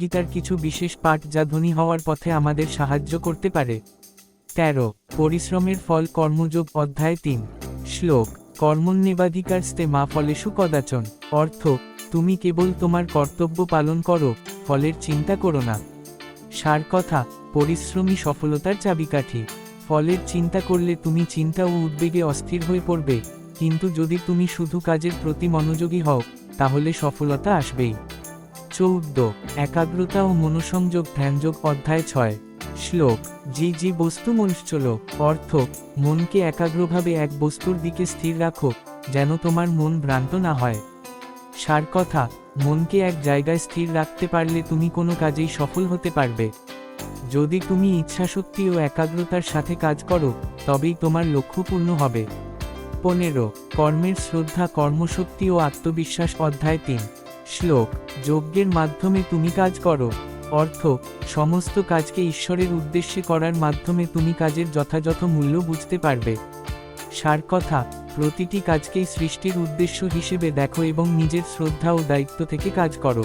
গীতার কিছু বিশেষ পাঠ যা ধনী হওয়ার পথে আমাদের সাহায্য করতে পারে। তেরো, পরিশ্রমের ফল কর্মযোগ অধ্যায় তিন, শ্লোক কর্মণ্যেবাধিকার স্তে মা ফলেষু কদাচন। অর্থ, তুমি কেবল তোমার কর্তব্য পালন করো, ফলের চিন্তা করো না। সার কথা, পরিশ্রমী সফলতার চাবিকাঠি। ফলের চিন্তা করলে তুমি চিন্তা ও উদ্বেগে অস্থির হয়ে পড়বে, কিন্তু যদি তুমি শুধু কাজের প্রতি মনোযোগী হও, তাহলে সফলতা আসবেই। চৌদ্দ, একাগ্রতা ও মনোসংযোগ ধ্যানযোগ অধ্যায় ছয়, শ্লোক, জি জি বস্তু মনুষ্যল অর্থ মনকে একাগ্রভাবে এক বস্তুর দিকে স্থির রাখো, যেন তোমার মন ভ্রান্ত না হয়। সার কথা মনকে এক জায়গায় স্থির রাখতে পারলে তুমি কোনো কাজেই সফল হতে পারবে। যদি তুমি ইচ্ছাশক্তি ও একাগ্রতার সাথে কাজ করো, তবেই তোমার লক্ষ্য পূর্ণ হবে। পনেরো, কর্মের শ্রদ্ধা, কর্মশক্তি ও আত্মবিশ্বাস অধ্যায় তিন। শ্লোক, যজ্ঞের মাধ্যমে তুমি কাজ করো। অর্থ, সমস্ত কাজকে ঈশ্বরের উদ্দেশ্যে করার মাধ্যমে তুমি কাজের যথাযথ মূল্য বুঝতে পারবে। সার কথা, প্রতিটি কাজকেই সৃষ্টির উদ্দেশ্য হিসেবে দেখো এবং নিজের শ্রদ্ধা ও দায়িত্ব থেকে কাজ করো।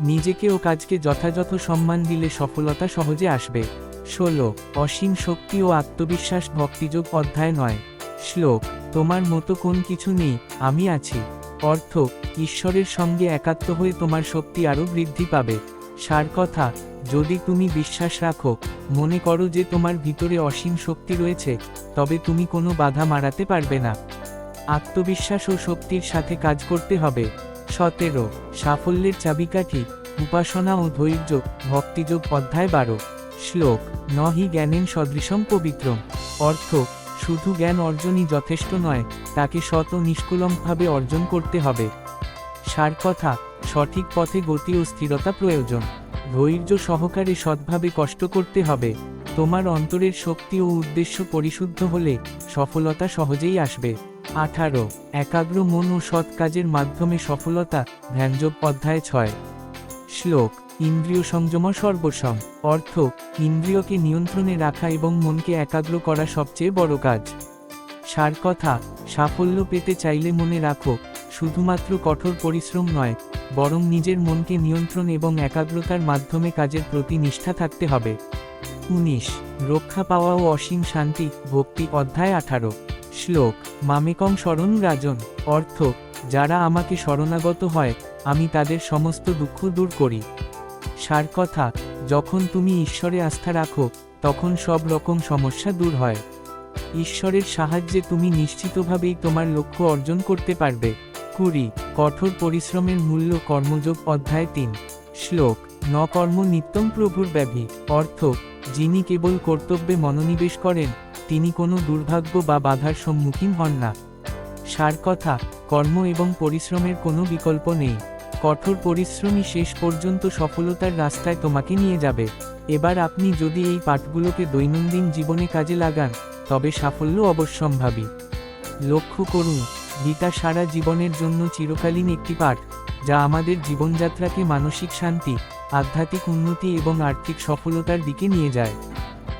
নিজেকে ও কাজকে যথাযথ সম্মান দিলে সফলতা সহজে আসবে। ষোলো, অসীম শক্তি ও আত্মবিশ্বাস ভক্তিযোগ অধ্যায় নয়। শ্লোক, তোমার মতো কোন কিছু নেই, আমি আছি। অর্থ, ঈশ্বরের সঙ্গে একাত্ম হয়ে তোমার শক্তি আরও বৃদ্ধি পাবে। সার কথা, যদি তুমি বিশ্বাস রাখো, মনে করো যে তোমার ভিতরে অসীম শক্তি রয়েছে, তবে তুমি কোনো বাধা মারাতে পারবে না। আত্মবিশ্বাস ও শক্তির সাথে কাজ করতে হবে। সতেরো, সাফল্যের চাবিকাঠি, উপাসনা ও ধৈর্য, ভক্তিযোগ অধ্যায় বারো। শ্লোক, নহি জ্ঞানেন সদৃশম পবিত্রম। অর্থ শুধু জ্ঞান অর্জনই যথেষ্ট নয়, তাকে শত নিষ্কুলমভাবে অর্জন করতে হবে। সার কথা, সঠিক পথে গতি ও স্থিরতা প্রয়োজন। ধৈর্য সহকারে সৎভাবে কষ্ট করতে হবে। তোমার অন্তরের শক্তি ও উদ্দেশ্য পরিশুদ্ধ হলে সফলতা সহজেই আসবে। আঠারো, একাগ্র মন ও সৎ কাজের মাধ্যমে সফলতা, ধ্যানযোগ অধ্যায় ছয়। শ্লোক ইন্দ্রিয় সংযম সর্বসম অর্থ, ইন্দ্রিয়কে নিয়ন্ত্রণে রাখা এবং মনকে একাগ্র করা সবচেয়ে বড় কাজ। সার কথা, সাফল্য পেতে চাইলে মনে রাখো, শুধুমাত্র কঠোর পরিশ্রম নয়, বরং নিজের মনকে নিয়ন্ত্রণ এবং একাগ্রতার মাধ্যমে কাজের প্রতি নিষ্ঠা থাকতে হবে। উনিশ, রক্ষা পাওয়া ও অসীম শান্তি, ভক্তি অধ্যায় আঠারো। শ্লোক, মামেকং শরণ রাজন। অর্থ, যারা আমাকে শরণাগত হয়, আমি তাদের সমস্ত দুঃখ দূর করি। সার কথা যখন তুমি ঈশ্বরে আস্থা রাখো, তখন সব রকম সমস্যা দূর হয়। ঈশ্বরের সাহায্যে তুমি নিশ্চিতভাবেই তোমার লক্ষ্য অর্জন করতে পারবে। কুড়ি, কঠোর পরিশ্রমের মূল্য কর্মযোগ অধ্যায় তিন। শ্লোক ন কর্ম নিত্যম প্রভুর ব্যাধি। অর্থ, যিনি কেবল কর্তব্যে মনোনিবেশ করেন, তিনি কোনো দুর্ভাগ্য বা বাধার সম্মুখীন হন না। সার কথা কর্ম এবং পরিশ্রমের কোনো বিকল্প নেই। কঠোর পরিশ্রমই শেষ পর্যন্ত সফলতার রাস্তায় তোমাকে নিয়ে যাবে। এবার আপনি যদি এই পাঠগুলোকে দৈনন্দিন জীবনে কাজে লাগান, তবে সাফল্য অবশ্যম্ভাবী। লক্ষ্য করুন, গীতা সারা জীবনের জন্য চিরকালীন একটি পাঠ, যা আমাদের জীবনযাত্রাকে মানসিক শান্তি, আধ্যাত্মিক উন্নতি এবং আর্থিক সফলতার দিকে নিয়ে যায়।